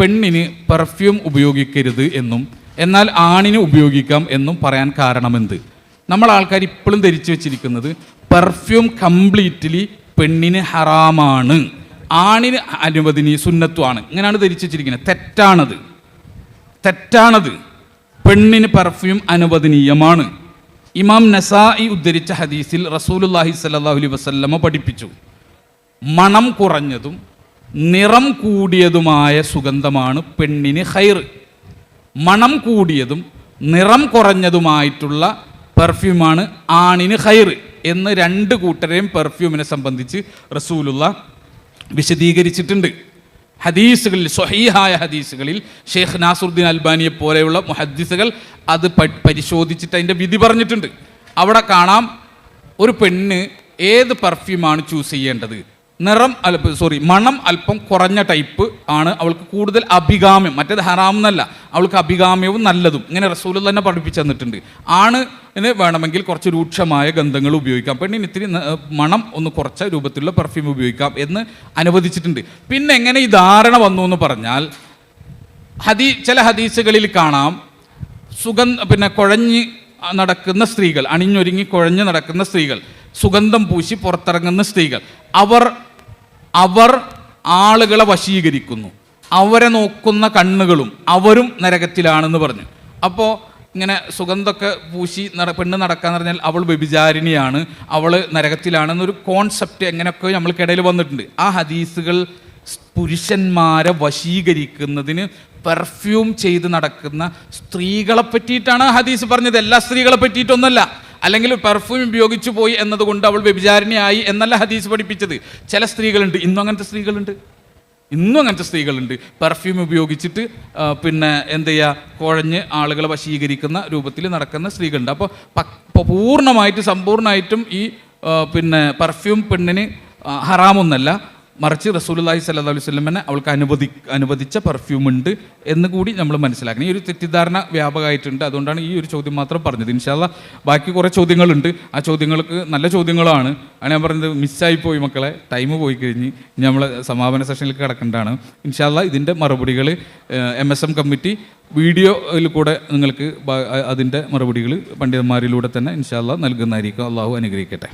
പെണ്ണിന് പെർഫ്യൂം ഉപയോഗിക്കരുത് എന്നും എന്നാൽ ആണിന് ഉപയോഗിക്കാം എന്നും പറയാൻ കാരണമെന്ത്? നമ്മൾ ആൾക്കാർ ഇപ്പോഴും ധരിച്ചു വെച്ചിരിക്കുന്നത് പെർഫ്യൂം കംപ്ലീറ്റ്ലി പെണ്ണിന് ഹറാമാണ്. ആണിന് അനുവദനീയ സുന്നത്വമാണ് ഇങ്ങനെയാണ് ധരിച്ചു വെച്ചിരിക്കുന്നത്. തെറ്റാണത്. തെറ്റാണത്. പെണ്ണിന് പെർഫ്യൂം അനുവദനീയമാണ്. ഇമാം നസായി ഉദ്ധരിച്ച ഹദീസിൽ റസൂലുല്ലാഹി സല്ലാ അലൈ വസല്ലമ പഠിപ്പിച്ചു. മണം കുറഞ്ഞതും നിറം കൂടിയതുമായ സുഗന്ധമാണ് പെണ്ണിന് ഹൈർ. മണം കൂടിയതും നിറം കുറഞ്ഞതുമായിട്ടുള്ള പെർഫ്യൂമാണ് ആണിന് ഹൈർ എന്ന് രണ്ട് കൂട്ടരെയും പെർഫ്യൂമിനെ സംബന്ധിച്ച് റസൂലുള്ള വിശദീകരിച്ചിട്ടുണ്ട്. ഹദീസുകളിൽ സ്വഹീഹായ ഹദീസുകളിൽ ഷെയ്ഖ് നാസുദ്ദീൻ അൽബാനിയെ പോലെയുള്ള മുഹദ്ദീസുകൾ അത് പരിശോധിച്ചിട്ട് അതിന്റെ വിധി പറഞ്ഞിട്ടുണ്ട്. അവിടെ കാണാം ഒരു പെണ്ണ് ഏത് പെർഫ്യൂമാണ് ചൂസ് ചെയ്യേണ്ടത്? നിറം അല്പ സോറി മണം അല്പം കുറഞ്ഞ ടൈപ്പ് ആണ് അവൾക്ക് കൂടുതൽ അഭികാമ്യം. മറ്റേത് ഹറാം എന്നല്ല. അവൾക്ക് അഭികാമ്യവും നല്ലതും. ഇങ്ങനെ റസൂൽ തന്നെ പഠിപ്പിച്ചു തന്നിട്ടുണ്ട്. ആണ് വേണമെങ്കിൽ കുറച്ച് രൂക്ഷമായ ഗന്ധങ്ങൾ ഉപയോഗിക്കാം. പെണ്ണിന് ഇത്തിരി മണം ഒന്ന് കുറച്ച രൂപത്തിലുള്ള പെർഫ്യൂം ഉപയോഗിക്കാം എന്ന് അനുവദിച്ചിട്ടുണ്ട്. പിന്നെ എങ്ങനെ ഈ ധാരണ വന്നു എന്ന് പറഞ്ഞാൽ ഹദീ ചില ഹദീസുകളിൽ കാണാം. സുഗന്ധ പിന്നെ കുഴഞ്ഞ് നടക്കുന്ന സ്ത്രീകൾ അണിഞ്ഞൊരുങ്ങി കുഴഞ്ഞ് നടക്കുന്ന സ്ത്രീകൾ സുഗന്ധം പൂശി പുറത്തിറങ്ങുന്ന സ്ത്രീകൾ അവർ അവർ ആളുകളെ വശീകരിക്കുന്നു. അവരെ നോക്കുന്ന കണ്ണുകളും അവരും നരകത്തിലാണെന്ന് പറഞ്ഞു. അപ്പോൾ ഇങ്ങനെ സുഗന്ധമൊക്കെ പൂശി നട പെണ്ണ് നടക്കാന്ന് പറഞ്ഞാൽ അവൾ വ്യഭിചാരിണിയാണ് അവൾ നരകത്തിലാണെന്നൊരു കോൺസെപ്റ്റ് എങ്ങനെയൊക്കെ നമ്മൾക്കിടയിൽ വന്നിട്ടുണ്ട്. ആ ഹദീസുകൾ പുരുഷന്മാരെ വശീകരിക്കുന്നതിന് പെർഫ്യൂം ചെയ്ത് നടക്കുന്ന സ്ത്രീകളെ പറ്റിയിട്ടാണ് ഹദീസ് പറഞ്ഞത്. എല്ലാ സ്ത്രീകളെ പറ്റിയിട്ടൊന്നല്ല അല്ലെങ്കിൽ പെർഫ്യൂം ഉപയോഗിച്ചു പോയി എന്നതുകൊണ്ട് അവൾ വ്യഭിചാരിണിയായി എന്നല്ല ഹദീസ് പഠിപ്പിച്ചത്. ചില സ്ത്രീകളുണ്ട്. ഇന്നും അങ്ങനത്തെ സ്ത്രീകളുണ്ട്. ഇന്നും അങ്ങനത്തെ സ്ത്രീകളുണ്ട്. പെർഫ്യൂം ഉപയോഗിച്ചിട്ട് പിന്നെ എന്ത് ചെയ്യുക കുഴഞ്ഞ് ആളുകളെ വശീകരിക്കുന്ന രൂപത്തിൽ നടക്കുന്ന സ്ത്രീകളുണ്ട്. അപ്പോൾ പ- പൂർണമായിട്ട് സമ്പൂർണമായിട്ടും ഈ പിന്നെ പെർഫ്യൂം പെണ്ണിന് ഹറാമൊന്നല്ല. മറിച്ച് റസൂലുള്ളാഹി സ്വല്ലല്ലാഹു അലൈഹി വസല്ലമനെ അവൾക്ക് അനുവദി അനുവദിച്ച പെർഫ്യൂം ഉണ്ട് എന്ന് കൂടി നമ്മൾ മനസ്സിലാക്കണം. ഈ ഒരു തെറ്റിദ്ധാരണ വ്യാപകമായിട്ടുണ്ട്. അതുകൊണ്ടാണ് ഈ ഒരു ചോദ്യം മാത്രം പറഞ്ഞത്. ഇൻഷാല്ല ബാക്കി കുറേ ചോദ്യങ്ങളുണ്ട്. ആ ചോദ്യങ്ങൾക്ക് നല്ല ചോദ്യങ്ങളാണ്. ആണ് ഞാൻ പറഞ്ഞത് മിസ്സായി പോയി മക്കളെ. ടൈം പോയി കഴിഞ്ഞ് നമ്മൾ സമാപന സെഷനിലേക്ക് കിടക്കേണ്ടതാണ്. ഇൻഷാല്ല ഇതിന്റെ മറുപടികൾ എം എസ് എം കമ്മിറ്റി വീഡിയോയിൽ കൂടെ നിങ്ങൾക്ക് അതിന്റെ മറുപടികൾ പണ്ഡിതന്മാരിലൂടെ തന്നെ ഇൻഷാല്ല നൽകുന്നതായിരിക്കും. അള്ളാഹു അനുഗ്രഹിക്കട്ടെ.